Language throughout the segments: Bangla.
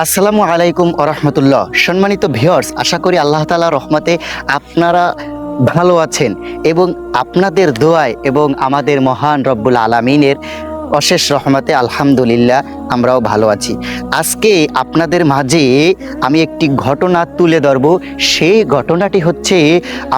আসসালামু আলাইকুম আরহামতুল্লাহ সম্মানিত ভিওর্স আশা করি আল্লাহ তালা রহমতে আপনারা ভালো আছেন এবং আপনাদের দোয়ায় এবং আমাদের মহান রব্বুল আলমিনের অশেষ রহমতে আলহামদুলিল্লাহ, আমরাও ভালো আছি। আজকে আপনাদের মাঝে আমি একটি ঘটনা তুলে ধরব। সেই ঘটনাটি হচ্ছে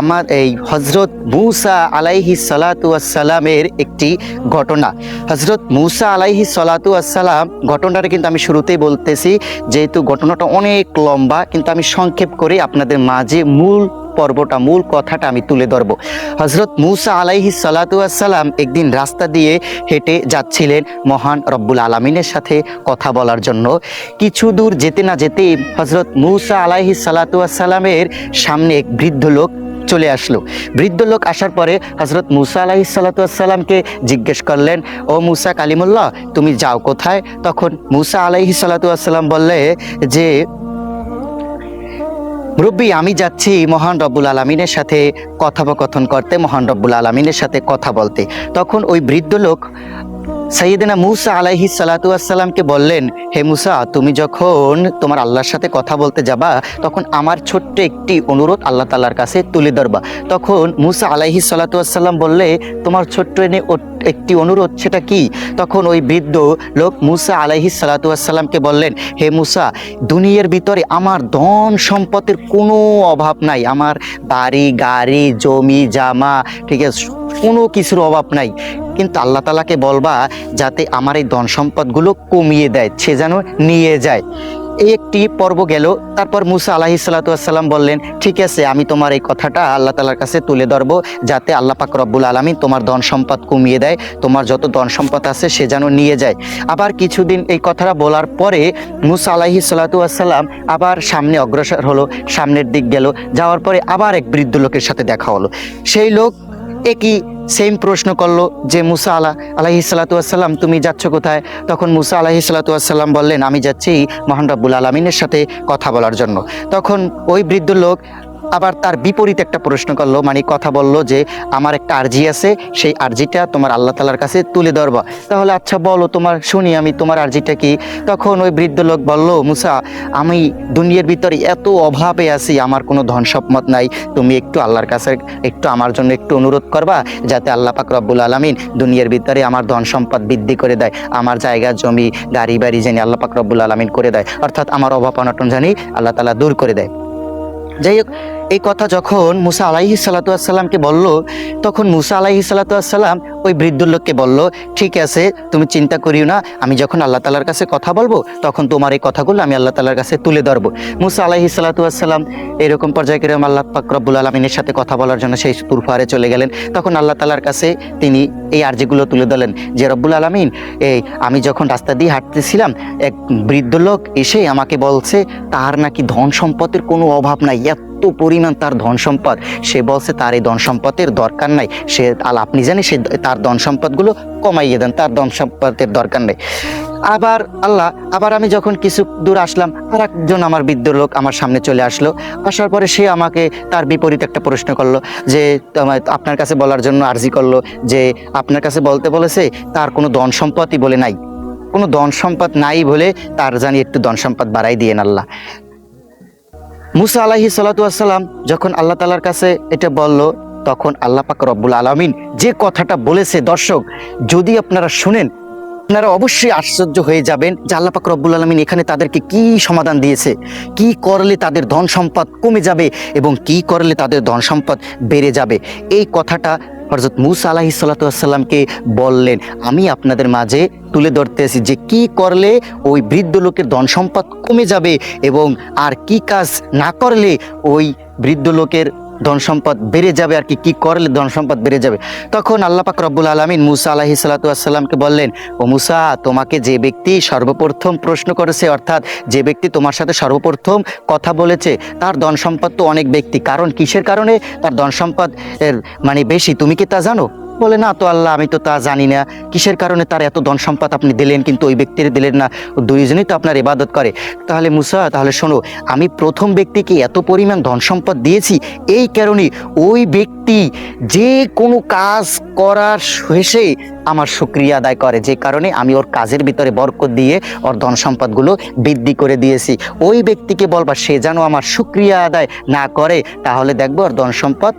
আমার এই হজরত মুসা আলাইহি সালাতু আসসালামের একটি ঘটনা। হজরত মুসা আলাইহি সালাতু আসসালাম ঘটনাটা কিন্তু আমি শুরুতেই বলতেছি, যেহেতু ঘটনাটা অনেক লম্বা, কিন্তু আমি সংক্ষেপ করে আপনাদের মাঝে মূল পর্বটা মূল কথাটা আমি তুলে ধরব। হজরত মুসা আলাইহি সালাতু আসসালাম একদিন রাস্তা দিয়ে হেঁটে যাচ্ছিলেন মহান রব্বুল আলমিনের সাথে কথা বলার জন্য। কিছু দূর যেতে না যেতে হজরত মুসা আলাইহি সালাতু আসসালামের সামনে এক বৃদ্ধ লোক চলে আসলো। বৃদ্ধ লোক আসার পরে হজরত মুসা আলাহি সাল্লাতামকে জিজ্ঞেস করলেন, ও মুসা কালিমুল্লাহ, তুমি যাও কোথায়? তখন মুসা আলাইহি সাল্লাতাম বললে যে মুরব্বী, আমি যাচ্ছি মহান রব্বুল আলমিনের সাথে কথোপকথন করতে, মহান রব্বুল আলমিনের সাথে কথা বলতে। তখন ওই বৃদ্ধ লোক সৈয়দিনা মুসা আলাইহি সালাতু আসসালামকে বললেন, হে মুসা, তুমি যখন তোমার আল্লাহর সাথে কথা বলতে যাবা, তখন আমার ছোট্ট একটি অনুরোধ আল্লাহ তালার কাছে তুলে ধরবা। তখন মুসা আলাইহি সালাতু আসসালাম বললে, তোমার ছোট্ট এনে একটি অনুরোধ, সেটা কি? তখন ওই বৃদ্ধ লোক মুসা আলাইহি সালাতু আসসালামকে বললেন, হে মুসা, দুনিয়ার ভিতরে আমার ধন সম্পদের কোনো অভাব নাই। আমার বাড়ি, গাড়ি, জমি, জামা, ঠিক আছে, কোনো কিছুর অভাব নাই। কিন্তু আল্লাহ তালাকে বলবা যাতে আমার এই ধন সম্পদগুলো কমিয়ে দেয়, সে যেন নিয়ে যায়। এই একটি পর্ব গেল। তারপর মুসা আলাহি সাল্লাতাম বললেন, ঠিক আছে, আমি তোমার এই কথাটা আল্লাহ তালার কাছে তুলে ধরবো, যাতে আল্লাহ পাক রব্বুল আলমিন তোমার ধন সম্পদ কমিয়ে দেয়, তোমার যত ধন সম্পদ আছে সে যেন নিয়ে যায়। আবার কিছুদিন এই কথাটা বলার পরে মুসা আলাহি সাল্লাতাম আবার সামনে অগ্রসর হলো, সামনের দিক গেল। যাওয়ার পরে আবার এক বৃদ্ধ লোকের সাথে দেখা হলো। সেই লোক একই সেম প্রশ্ন করল যে মুসা আলা আলাহি সালাতুয়াসাল্লাম তুমি যাচ্ছ কোথায়? তখন মুসা আলাহি সালাতুয়াসাল্লাম বললেন, আমি যাচ্ছি মহান রব্বুল আলমিনের সাথে কথা বলার জন্য। তখন ওই বৃদ্ধ লোক আবার তার বিপরীত একটা প্রশ্ন করল মানে কথা বলল যে, আমার একটা আর্জি আছে, সেই আর্জিটা তোমার আল্লাহ তালার কাছে তুলে ধরবা। তাহলে আচ্ছা বলো, তোমার শুনি আমি, তোমার আর্জিটা কি? তখন ওই বৃদ্ধ লোক বলল, মুসা, আমি দুনিয়ার ভিতরে এত অভাবে আছি, আমার কোনো ধন সম্পদ নাই। তুমি একটু আল্লাহর কাছে, একটু আমার জন্য একটু অনুরোধ করবা, যাতে আল্লাহ পাক রব্বুল আলমিন দুনিয়ার ভিতরে আমার ধন সম্পদ বৃদ্ধি করে দেয়, আমার জায়গা, জমি, গাড়ি, বাড়ি জানি আল্লাহ পাক রব্বুল আলমিন করে দেয়। অর্থাৎ আমার অভাব অনটন জানি আল্লাহ তালা দূর করে দেয়। যাই হোক এই কথা যখন মুসা আলাইহি সাল্লাতামকে বলল, তখন মুসা আলাইহি সাল্লাতাম ওই বৃদ্ধ লোককে বলল, ঠিক আছে, তুমি চিন্তা করিও না, আমি যখন আল্লাহ তালার কাছে কথা বলব, তখন তোমার এই কথাগুলো আমি আল্লাহ তালার কাছে তুলে ধরবো। মুসা আলাইহি সাল্লাতাম এরকম পর্যায়ক্রমে আল্লাহ পাক রব্বুল আলমিনের সাথে কথা বলার জন্য সেই তুরফারে চলে গেলেন। তখন আল্লাহ তালার কাছে তিনি এই আর্জিগুলো তুলে ধরলেন যে, রব্বুল আলমিন, এই আমি যখন রাস্তা দিয়ে হাঁটতেছিলাম, এক বৃদ্ধ লোক এসে আমাকে বলছে, তার নাকি ধন সম্পদের কোনো অভাব নাই, এত পরিমাণ তার ধন সম্পদ? সে বলছে, তার এই ধন সম্পদের দরকার নাই। সে, আল, আপনি জানি সে তার ধন সম্পদগুলো কমাইয়ে দেন, তার ধন সম্পদের দরকার নেই। আবার, আল্লাহ, আবার আমি যখন কিছু দূর আসলাম আর একজন আমার বৃদ্ধ লোক আমার সামনে চলে আসলো। আসার পরে সে আমাকে তার বিপরীত একটা প্রশ্ন করল, যে আপনার কাছে বলার জন্য আর্জি করল, যে, আপনার কাছে বলতে বলেছে, তার কোনো ধন সম্পদই বলে নাই। কোনো ধন সম্পদ নাই বলে তার জানি একটু ধন সম্পদ বাড়াই দিয়ে আল্লাহ। মুসা আলাহি সালাতাম যখন আল্লাহ তালার কাছে এটা বলল, তখন আল্লাহ পাক রব্বুল আলমিন যে কথাটা বলেছে, দর্শক, যদি আপনারা শুনেন, আপনারা অবশ্যই আশ্চর্য হয়ে যাবেন যে আল্লাহ পাক রব্বুল আলমিন এখানে তাদেরকে কি সমাধান দিয়েছে, কি করলে তাদের ধন সম্পদ কমে যাবে এবং কি করলে তাদের ধন সম্পদ বেড়ে যাবে। এই কথাটা হরজত মুসা আলাহি সাল্লাতামকে বললেন, আমি আপনাদের মাঝে তুলে ধরতে ধরতেছি যে কি করলে ওই বৃদ্ধ লোকের ধন সম্পদ কমে যাবে এবং আর কি কাজ না করলে ওই বৃদ্ধ লোকের ধন সম্পদ বেড়ে যাবে আর কি কি করলে ধন সম্পদ বেড়ে যাবে? তখন আল্লাহ পাক রব্বুল আলমিন মুসা আলাহি সাল্লাতামকে বললেন, ও মুসা, তোমাকে যে ব্যক্তি সর্বপ্রথম প্রশ্ন করেছে, অর্থাৎ যে ব্যক্তি তোমার সাথে সর্বপ্রথম কথা বলেছে, তার ধন সম্পদ তো অনেক ব্যক্তি। কারণ কিসের কারণে? তার ধন সম্পদ মানে বেশি। তুমি কি তা জানো? বলে, না তো আল্লাহ, আমি তো তা জানি না। কিসের কারণে তার এত ধন সম্পদ আপনি দিলেন কিন্তু ওই ব্যক্তির দিলেন না? দুইজনই তো আপনার ইবাদত করে। তাহলে মুসা, তাহলে শোনো, আমি প্রথম ব্যক্তিকে এত পরিমাণ ধন সম্পদ দিয়েছি, এই কারণে ওই ব্যক্তি যে কোনো কাজ করার শেষে আমার শুক্রিয়া আদায় করে। যে কারণে আমি ওর কাজের ভিতরে বরকত দিয়ে ওর ধন সম্পদগুলো বৃদ্ধি করে দিয়েছি। ওই ব্যক্তিকে বলবা, সে যেন আমার শুক্রিয়া আদায় না করে, তাহলে দেখব ওর ধন সম্পদ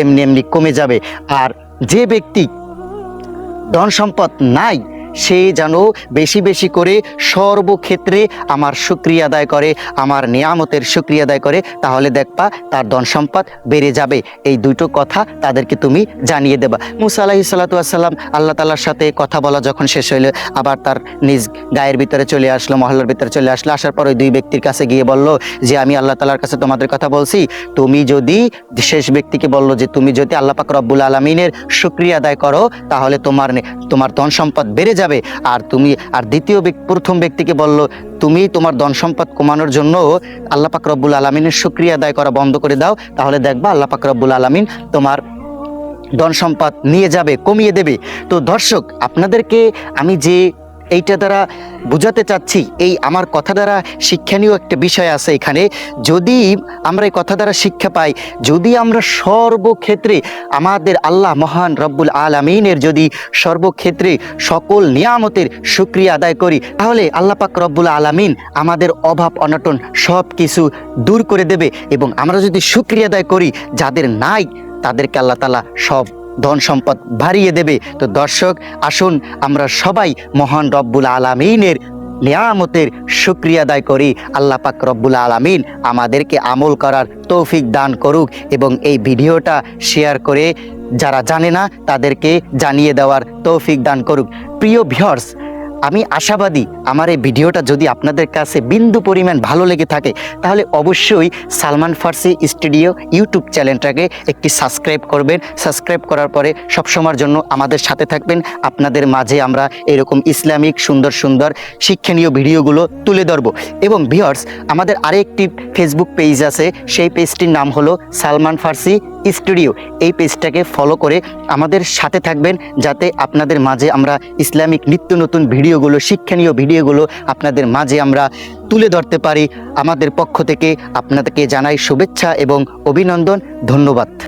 এমনি এমনি কমে যাবে। আর যে ব্যক্তি ধন সম্পদ নাই সে যেন বেশি বেশি করে সর্বক্ষেত্রে আমার শুক্রিয়া আদায় করে, আমার নিয়ামতের শুক্রিয়া আদায় করে। তাহলে দেখবা তার ধন সম্পদ বেড়ে যাবে। এই দুটো কথা তাদেরকে তুমি জানিয়ে দেবা। মুসা আলাহি সাল্লাতাম আল্লাহ তালার সাথে কথা বলা যখন শেষ হইল, আবার তার নিজ গায়ের ভিতরে চলে আসলো, মহল্লার ভিতরে চলে আসলো। আসার পর ওই দুই ব্যক্তির কাছে গিয়ে বলল যে, আমি আল্লাহ তালার কাছে তোমাদের কথা বলছি। তুমি যদি শেষ ব্যক্তিকে বলল যে, তুমি যদি আল্লাহ পাক রব্বুল আলমিনের শুক্রিয়া আদায় করো, তাহলে তোমার তোমার ধন সম্পদ বেড়ে যাবে। আর তুমি, আর দ্বিতীয় প্রথম ব্যক্তিকে বলল, তুমি তোমার ধন সম্পদ কমানোর জন্য আল্লাহ পাক আলমিনের সুক্রিয়া আদায় করা বন্ধ করে দাও। তাহলে দেখবা আল্লাহ পাক আলমিন তোমার ধন সম্পদ নিয়ে যাবে, কমিয়ে দেবে। তো দর্শক, আপনাদেরকে আমি যে এইটা দ্বারা বোঝাতে চাচ্ছি, এই আমার কথা দ্বারা শিক্ষণীয় একটা বিষয় আছে এখানে। যদি আমরা এই কথা দ্বারা শিক্ষা পাই, যদি আমরা সর্বক্ষেত্রে আমাদের আল্লাহ মহান রব্বুল আলমিনের যদি সর্বক্ষেত্রে সকল নিয়ামতের সুক্রিয়া আদায় করি, তাহলে আল্লাহ পাক রব্বুল আলমিন আমাদের অভাব, অনটন সব কিছু দূর করে দেবে এবং আমরা যদি সুক্রিয়া আদায় করি, যাদের নাই তাদেরকে আল্লাহ তালা সব ধন সম্পদ বাড়িয়ে দেবে। তো দর্শক, আসুন আমরা সবাই মহান রব্বুল আলমিনের নিয়ামতের শুক্রিয়া আদায় করি। আল্লাহ পাক রব্বুল আলমিন আমাদেরকে আমল করার তৌফিক দান করুক এবং এই ভিডিওটা শেয়ার করে যারা জানে না, তাদেরকে জানিয়ে দেওয়ার তৌফিক দান করুক। প্রিয় ভিউয়ার্স আমি আশাবাদী আমার এই ভিডিওটা যদি আপনাদের কাছে বিন্দু পরিমাণ ভালো লেগে থাকে, তাহলে অবশ্যই সালমান ফার্সি স্টুডিও ইউটিউব চ্যানেলটাকে একটি সাবস্ক্রাইব করবেন। সাবস্ক্রাইব করার পরে সবসময়ের জন্য আমাদের সাথে থাকবেন। আপনাদের মাঝে আমরা এরকম ইসলামিক, সুন্দর সুন্দর শিক্ষণীয় ভিডিওগুলো তুলে ধরবো। এবং ভিওর্স আমাদের আরেকটি ফেসবুক পেজ আছে, সেই পেজটির নাম হলো সালমান ফার্সি স্টুডিও। এই পেজটাকে ফলো করে আমাদের সাথে থাকবেন যাতে আপনাদের মাঝে আমরা ইসলামিক নিত্য নতুন ভিডিওগুলো, শিক্ষণীয় ভিডিওগুলো আপনাদের মাঝে আমরা তুলে ধরতে পারি। আমাদের পক্ষ থেকে আপনাদেরকে জানাই শুভেচ্ছা এবং অভিনন্দন। ধন্যবাদ।